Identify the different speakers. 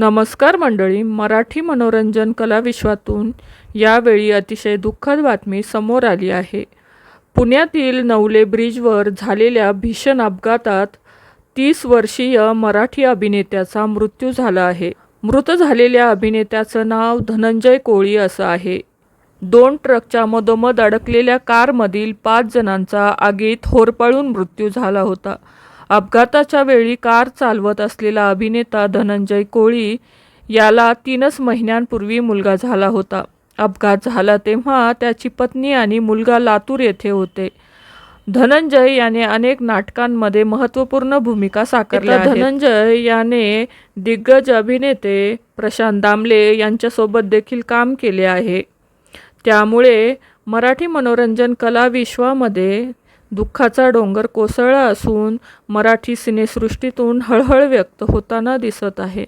Speaker 1: नमस्कार मंडळी मराठी मनोरंजन कला विश्वातून यावेळी अतिशय दुःखद बातमी समोर आली आहे. पुण्यातील नवले ब्रिजवर झालेल्या भीषण अपघातात तीस वर्षीय मराठी अभिनेत्याचा मृत्यू झाला आहे. मृत झालेल्या अभिनेत्याचं नाव धनंजय कोळी असं आहे. दोन ट्रकच्या मधोमध अडकलेल्या कारमधील पाच जणांचा आगीत होरपळून मृत्यू झाला होता. अपघाताच्या वेळी कार चालवत असलेला अभिनेता धनंजय कोळी याला तीनच महिन्यांपूर्वी मुलगा झाला होता. अपघात झाला तेव्हा त्याची पत्नी आणि मुलगा लातूर येथे होते. धनंजय याने अनेक नाटकांमध्ये महत्त्वपूर्ण भूमिका साकारल्या. धनंजय याने दिग्गज अभिनेते प्रशांत दामले यांच्यासोबत देखील काम केले आहे. त्यामुळे मराठी मनोरंजन कला विश्वामध्ये दुःखाचा डोंगर कोसळला असून मराठी सिनेसृष्टीतून हळहळ व्यक्त होताना दिसत आहे.